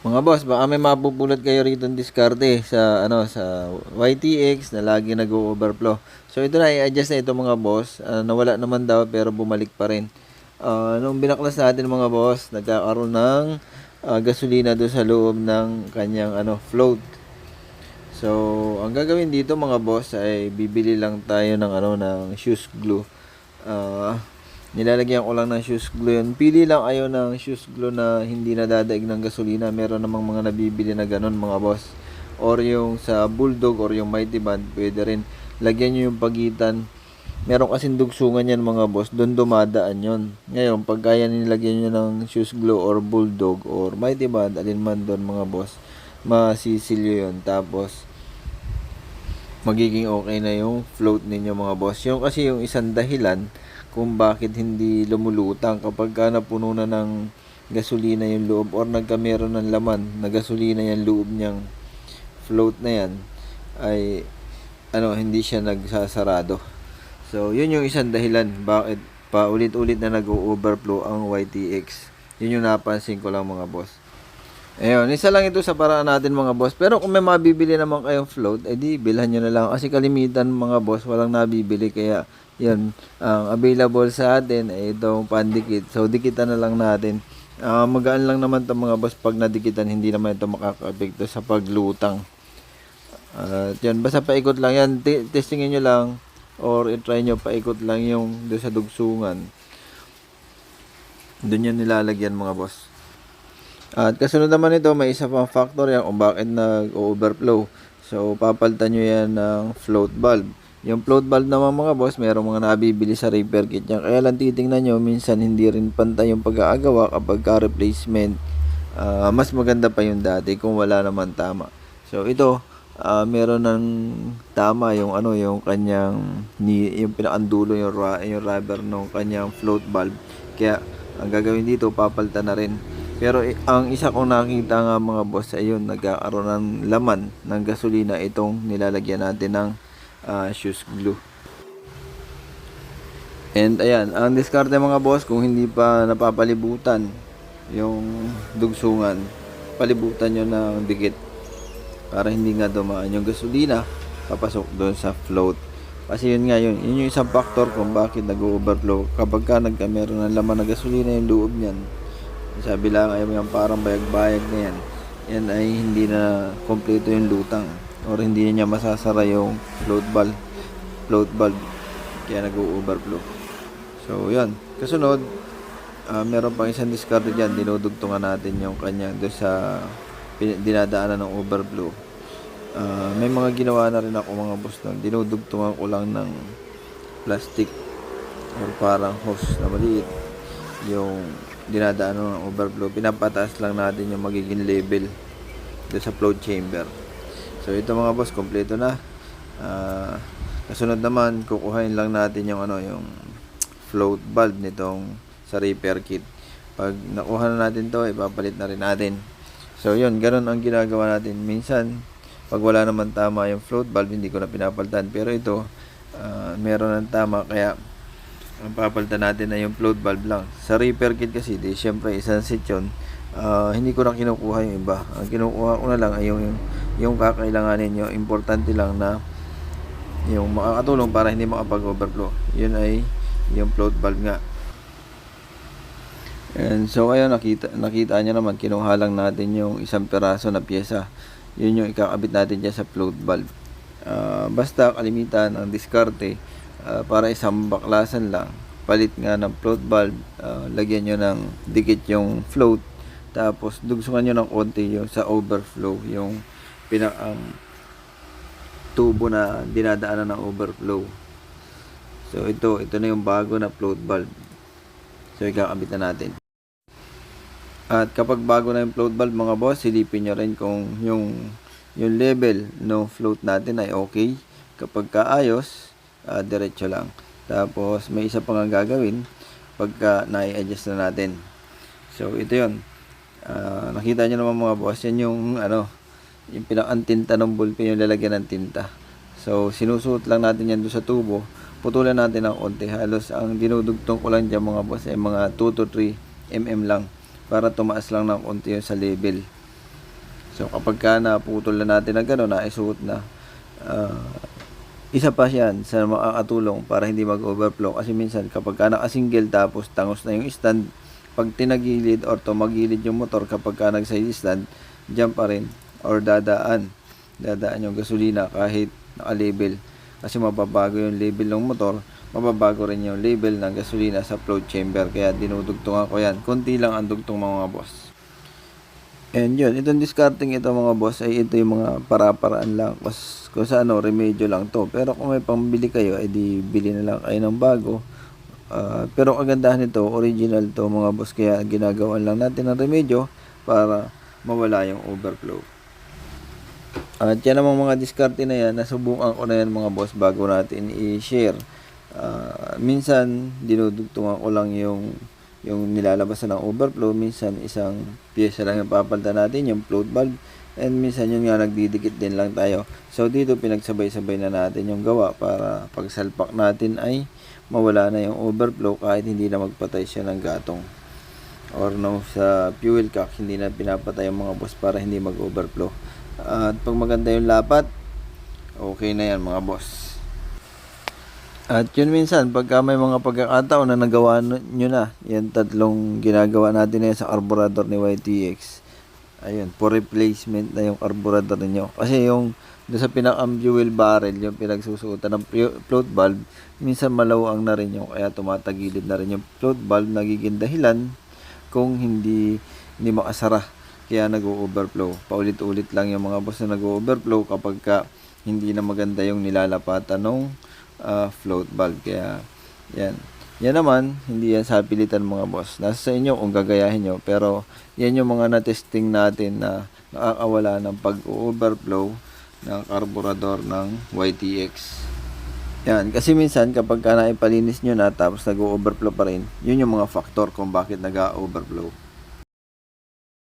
Mga boss, baka may mapupulot kayo rito ng diskarte sa ano sa YTX na lagi nag-overflow. So ito na i-adjust na ito mga boss. Ah, nawala naman daw pero bumalik pa rin. Ah, nung binaklas natin mga boss, nagkakaroon ng ah, gasolina doon sa loob ng kanyang ano float. So, ang gagawin dito mga boss ay bibili lang tayo ng ano ng shoes glue. Ah, nilalagyan ko lang ng shoes glue yun. Pili lang ayo ng shoes glue na hindi nadadaig ng gasolina. Meron namang mga nabibili na ganun mga boss. Or yung sa Bulldog or yung Mighty Band, pwede rin. Lagyan nyo yung pagitan. Meron kasing dugsungan yan mga boss. Doon dumadaan yon. Ngayon, pag kaya nilagyan nyo ng shoes glue or Bulldog or Mighty Band, alin man doon mga boss, masisilyo yun. Tapos, magiging okay na yung float ninyo mga boss. Yung kasi yung isang dahilan kung bakit hindi lumulutang kapag ka napuno na ng gasolina yung loob or nagkameron ng laman na gasolina yung loob niyang float na yan ay ano hindi siya nagsasarado. So yun yung isang dahilan bakit paulit-ulit na nag-overflow ang YTX. Yun yung napansin ko lang mga boss. Ayun, isa lang ito sa paraan natin mga boss. Pero kung may mabibili naman kayong float, edi bilhan nyo na lang. Kasi kalimitan mga boss, walang nabibili. Kaya, yun, ang available sa atin ay itong pandikit. So, dikitan na lang natin. Ah, magaan lang naman ito mga boss. Pag nadikitan, hindi naman ito makaka-apekto sa paglutang. At yun, basta paikot lang yan. Testingin nyo lang or i-try nyo paikot lang yung doon sa dugsungan. Doon yan nilalagyan mga boss. At kasunod naman ito, may isa pang factor yan kung bakit nag-overflow. So, papalitan nyo yan ng float valve. Yung float valve naman mga boss, mayroong mga nabibili sa repair kit yan. Kaya lang titingnan nyo, minsan hindi rin pantay yung pag-aagawa kapag ka replacement. Ah, mas maganda pa yung dati kung wala naman tama. So, ito, ah, meron ng tama yung ano, yung kanyang, ni, yung pinakandulo, yung, yung rubber ng kanyang float valve. Kaya, ang gagawin dito, papalitan na rin. Pero eh, ang isa kong nakita nga mga boss ay yun, nagkakaroon ng laman ng gasolina itong nilalagyan natin ng ah, shoes glue. And ayan, ang diskarte mga boss kung hindi pa napapalibutan yung dugsungan, palibutan nyo ng dikit para hindi nga dumaan yung gasolina papasok doon sa float. Kasi yun nga yun, yun yung isang factor kung bakit nag-overflow. Kapag ka nagka meron ng laman ng gasolina yung loob niyan, sabi lang ay yung parang bayag-bayag na yan, yan ay hindi na kompleto yung lutang or hindi niya masasara yung float valve, float valve kaya nag-overflow. So, yan. Kasunod, ah, meron pang isang discard dyan, dinudugtungan natin yung kanya doon sa dinadaanan ng overflow. Ah, may mga ginawa na rin ako mga boss nun. Dinudugtungan ko lang ng plastic or parang hose na maliit yung dinadaanan ng overflow. Pinapataas lang natin yung magiging level doon sa float chamber. So ito mga boss, kompleto na. Ah, kasunod naman, kukuhain lang natin yung ano, yung float valve nitong sa repair kit. Pag nakuha na natin to, ipapalit na rin natin. So yun, ganun ang ginagawa natin. Minsan, pag wala naman tama yung float valve, hindi ko na pinapalitan. Pero ito, ah, meron ng tama, kaya ang papalitan natin na yung float valve lang. Sa repair kit kasi, di, syempre isang set yun. Ah, hindi ko na kinukuha yung iba. Ang kinukuha ko na lang ay yung, yung, yung kakailanganin nyo. Importante lang na yung makakatulong para hindi makapag-overflow. Yun ay yung float valve nga. And so ayun nakita nakita niyo naman kinuha lang natin yung isang peraso na pyesa. Yun yung ikakabit natin diyan sa float valve. Ah, basta kalimitan ang diskarte ah, para isang baklasan lang. Palit nga ng float valve, ah, lagyan nyo ng dikit yung float tapos dugsungan nyo ng konti yung sa overflow yung pinakang tubo na dinadaanan ng overflow. So ito, ito na yung bago na float valve. So ikakabit na natin. At kapag bago na yung float valve mga boss, silipin nyo rin kung yung yung level ng float natin ay okay. Kapag kaayos, ah, diretso lang. Tapos may isa pang ang gagawin pagka na-adjust na natin. So ito yon. Ah, nakita nyo naman mga boss, yan yung ano, yung pinaka-tinta ng ballpen yung lalagyan ng tinta. So, sinusuot lang natin yan doon sa tubo. Putulan natin ng konti. Halos ang dinudugtong ko lang dyan mga boss ay mga 2 to 3 mm lang para tumaas lang ng konti yun sa level. So kapag ka naputol na natin na gano'n, naisuot na, ah, isa pa yan sa makakatulong para hindi mag-overflow. Kasi minsan kapag ka nakasingle tapos tangos na yung stand, pag tinagilid or tumagilid yung motor kapag ka nag-side stand, dyan pa rin or dadaan. Dadaan yung gasolina kahit naka-label. Kasi mababago yung label ng motor, mababago rin yung label ng gasolina sa float chamber. Kaya dinudugtungan ko yan. Kunti lang ang dugtong mga boss. And yun, itong discarding ito mga boss ay ito yung mga para-paraan lang. Kus, kung sa ano, remedyo lang to. Pero kung may pambili kayo, edi bili na lang kayo ng bago. Ah, pero kagandahan nito, original to mga boss. Kaya ginagawan lang natin ng remedyo para mawala yung overflow. At yan namang mga diskarte na yan, nasubukan ko na yan mga boss bago natin i-share. Ah, minsan, dinudugtungan ko lang yung yung nilalabas na ng overflow. Minsan, isang pyesa lang yung papalitan natin, yung float valve. And minsan yun nga, nagdidikit din lang tayo. So, dito pinagsabay-sabay na natin yung gawa para pag salpak natin ay mawala na yung overflow kahit hindi na magpatay siya ng gatong. Or no, sa fuel cock, hindi na pinapatay yung mga boss para hindi mag-overflow. At pag maganda yung lapat, okay na yan mga boss. At yun minsan, pagka may mga pagkakataon na nagawa nyo na, yan tatlong ginagawa natin na sa carburetor ni YTX. Ayun, for replacement na yung carburetor ninyo. Kasi yung sa pinakam fuel barrel, yung pinagsusuotan ng float valve, minsan malawang na rin yung kaya tumatagilid na rin yung float valve, nagiging dahilan kung hindi hindi makasara kaya nag-overflow. Paulit-ulit lang yung mga boss na nag-overflow kapag ka hindi na maganda yung nilalapatan ng ah, float valve. Kaya yan. Yan naman, hindi yan sa pilitan mga boss. Nasa sa inyo kung gagayahin nyo. Pero yan yung mga na-testing natin na nakakawala ng pag-overflow ng karburador ng YTX. Yan, kasi minsan kapag ka naipalinis nyo na tapos nag-overflow pa rin, yun yung mga factor kung bakit nag-overflow.